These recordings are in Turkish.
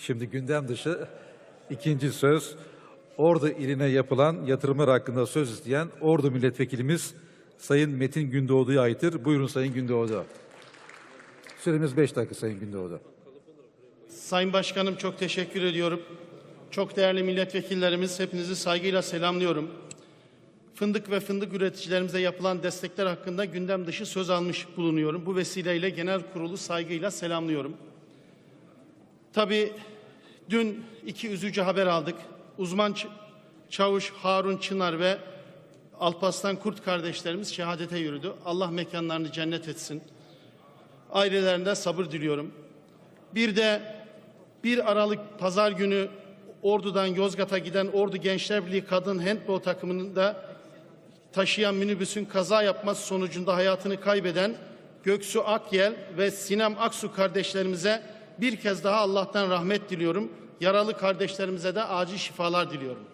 Şimdi gündem dışı ikinci söz Ordu iline yapılan yatırımlar hakkında söz isteyen Ordu milletvekilimiz Sayın Metin Gündoğdu'ya aittir. Buyurun Sayın Gündoğdu. Süremiz 5 dakika Sayın Gündoğdu. Sayın Başkanım çok teşekkür ediyorum. Çok değerli milletvekillerimiz hepinizi saygıyla selamlıyorum. Fındık ve fındık üreticilerimize yapılan destekler hakkında gündem dışı söz almış bulunuyorum. Bu vesileyle genel kurulu saygıyla selamlıyorum. Tabii dün iki üzücü haber aldık. Uzman çavuş Harun Çınar ve Alpaslan Kurt kardeşlerimiz şehadete yürüdü. Allah mekanlarını cennet etsin. Ailelerinde sabır diliyorum. Bir de 1 Aralık Pazar günü Ordu'dan Yozgat'a giden Ordu Gençler Birliği Kadın Handbol takımının da taşıyan minibüsün kaza yapması sonucunda hayatını kaybeden Göksu Akyel ve Sinem Aksu kardeşlerimize bir kez daha Allah'tan rahmet diliyorum. Yaralı kardeşlerimize de acil şifalar diliyorum.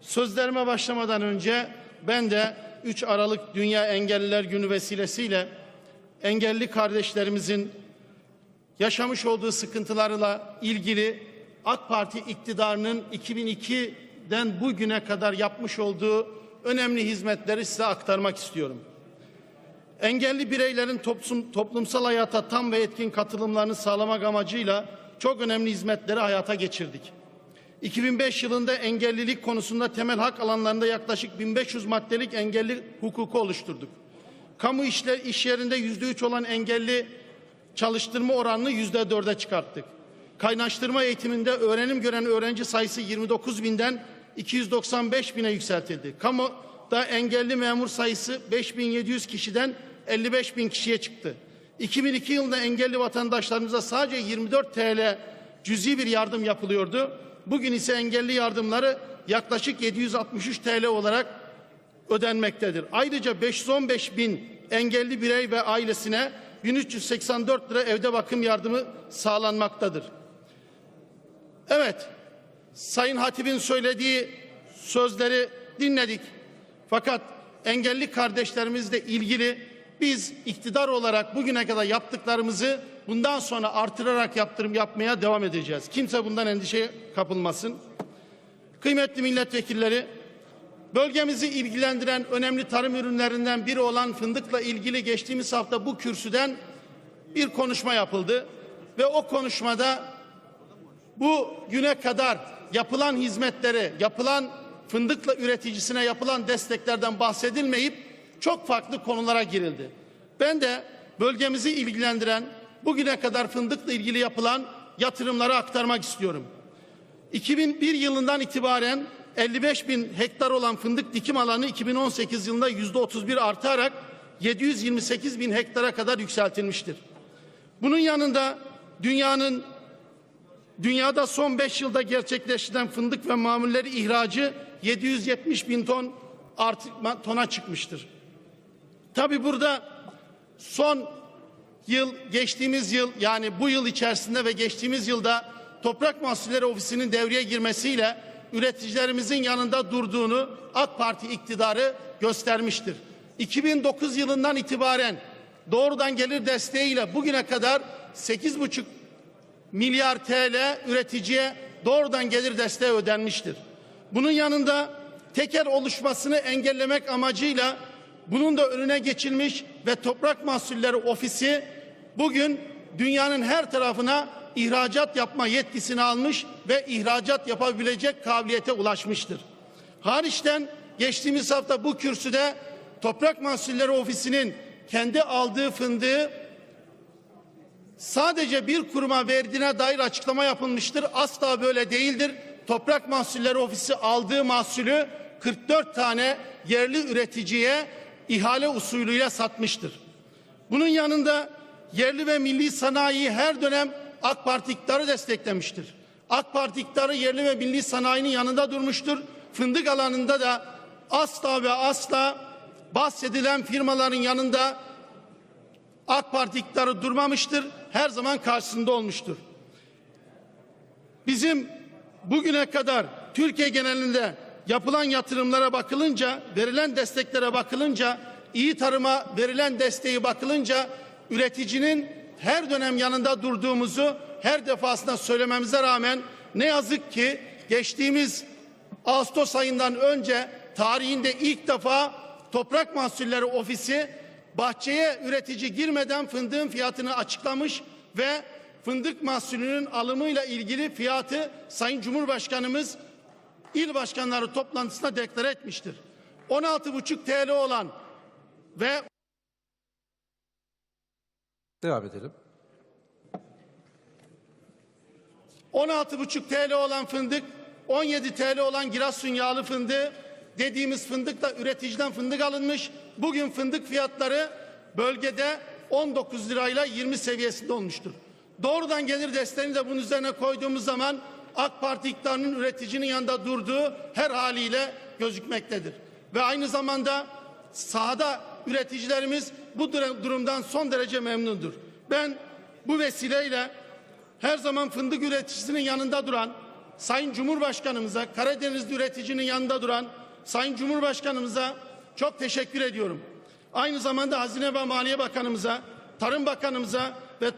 Sözlerime başlamadan önce ben de 3 Aralık Dünya Engelliler Günü vesilesiyle engelli kardeşlerimizin yaşamış olduğu sıkıntılarla ilgili AK Parti iktidarının 2002'den bugüne kadar yapmış olduğu önemli hizmetleri size aktarmak istiyorum. Engelli bireylerin toplum, toplumsal hayata tam ve etkin katılımlarını sağlamak amacıyla çok önemli hizmetleri hayata geçirdik. 2005 yılında engellilik konusunda temel hak alanlarında yaklaşık 1500 maddelik engelli hukuku oluşturduk. Kamu işler, iş yerinde yüzde üç olan engelli çalıştırma oranını yüzde dörde çıkarttık. Kaynaştırma eğitiminde öğrenim gören öğrenci sayısı 29 binden 295 bine yükseltildi. Kamuda engelli memur sayısı 5700 kişiden 55 bin kişiye çıktı. 2002 yılında engelli vatandaşlarımıza sadece 24 TL cüzi bir yardım yapılıyordu. Bugün ise engelli yardımları yaklaşık 763 TL olarak ödenmektedir. Ayrıca 515 bin engelli birey ve ailesine 1384 lira evde bakım yardımı sağlanmaktadır. Evet, Sayın Hatip'in söylediği sözleri dinledik. Fakat engelli kardeşlerimizle ilgili biz iktidar olarak bugüne kadar yaptıklarımızı bundan sonra artırarak yaptırım yapmaya devam edeceğiz. Kimse bundan endişeye kapılmasın. Kıymetli milletvekilleri, Bölgemizi ilgilendiren önemli tarım ürünlerinden biri olan fındıkla ilgili geçtiğimiz hafta bu kürsüden bir konuşma yapıldı ve o konuşmada bu güne kadar yapılan hizmetleri, yapılan fındıkla üreticisine yapılan desteklerden bahsedilmeyip çok farklı konulara girildi. Ben de bölgemizi ilgilendiren bugüne kadar fındıkla ilgili yapılan yatırımları aktarmak istiyorum. 2001 yılından itibaren 55 bin hektar olan fındık dikim alanı 2018 yılında yüzde 31 artarak 728 bin hektara kadar yükseltilmiştir. Bunun yanında dünyanın dünyada son 5 yılda gerçekleştirilen fındık ve mamulleri ihracı 770 bin ton artık tona çıkmıştır. Tabi burada son yıl geçtiğimiz yıl yani bu yıl içerisinde ve geçtiğimiz yılda Toprak Mahsulleri Ofisi'nin devreye girmesiyle üreticilerimizin yanında durduğunu AK Parti iktidarı göstermiştir. 2009 yılından itibaren doğrudan gelir desteğiyle bugüne kadar 8,5 milyar TL üreticiye doğrudan gelir desteği ödenmiştir. Bunun yanında teker oluşmasını engellemek amacıyla bunun da önüne geçilmiş ve Toprak Mahsulleri Ofisi bugün dünyanın her tarafına ihracat yapma yetkisini almış ve ihracat yapabilecek kabiliyete ulaşmıştır. Hariçten geçtiğimiz hafta bu kürsüde Toprak Mahsulleri Ofisi'nin kendi aldığı fındığı sadece bir kuruma verdiğine dair açıklama yapılmıştır. Asla böyle değildir. Toprak Mahsulleri Ofisi aldığı mahsulü 44 tane yerli üreticiye ihale usulüyle satmıştır. Bunun yanında yerli ve milli sanayiyi her dönem AK Parti iktidarı desteklemiştir. AK Parti iktidarı yerli ve milli sanayinin yanında durmuştur. Fındık alanında da asla ve asla bahsedilen firmaların yanında AK Parti iktidarı durmamıştır. Her zaman karşısında olmuştur. Bizim bugüne kadar Türkiye genelinde yapılan yatırımlara bakılınca, verilen desteklere bakılınca, iyi tarıma verilen desteği bakılınca üreticinin her dönem yanında durduğumuzu her defasında söylememize rağmen ne yazık ki geçtiğimiz Ağustos ayından önce tarihinde ilk defa Toprak Mahsulleri Ofisi bahçeye üretici girmeden fındığın fiyatını açıklamış ve fındık mahsulünün alımıyla ilgili fiyatı Sayın Cumhurbaşkanımız il başkanları toplantısında deklare etmiştir. 16,5 TL olan ve Devam edelim. 16,5 TL olan fındık, 17 TL olan Giresun yağlı fındığı dediğimiz fındık da üreticiden fındık alınmış. Bugün fındık fiyatları bölgede 19 lirayla 20 seviyesinde olmuştur. Doğrudan gelir desteğini de bunun üzerine koyduğumuz zaman AK Parti iktidarının üreticinin yanında durduğu her haliyle gözükmektedir. Ve aynı zamanda sahada üreticilerimiz bu dur- durumdan son derece memnundur. Ben bu vesileyle her zaman fındık üreticisinin yanında duran Sayın Cumhurbaşkanımıza, Karadenizli üreticinin yanında duran Sayın Cumhurbaşkanımıza çok teşekkür ediyorum. Aynı zamanda Hazine ve Maliye Bakanımıza, Tarım Bakanımıza ve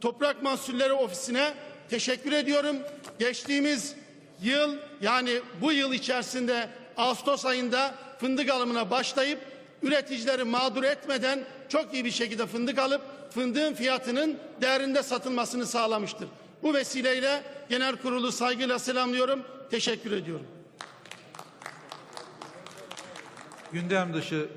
Toprak Mahsulleri Ofisi'ne teşekkür ediyorum. Geçtiğimiz yıl yani bu yıl içerisinde Ağustos ayında fındık alımına başlayıp üreticileri mağdur etmeden çok iyi bir şekilde fındık alıp fındığın fiyatının değerinde satılmasını sağlamıştır. Bu vesileyle genel kurulu saygıyla selamlıyorum. Teşekkür ediyorum. Gündem dışı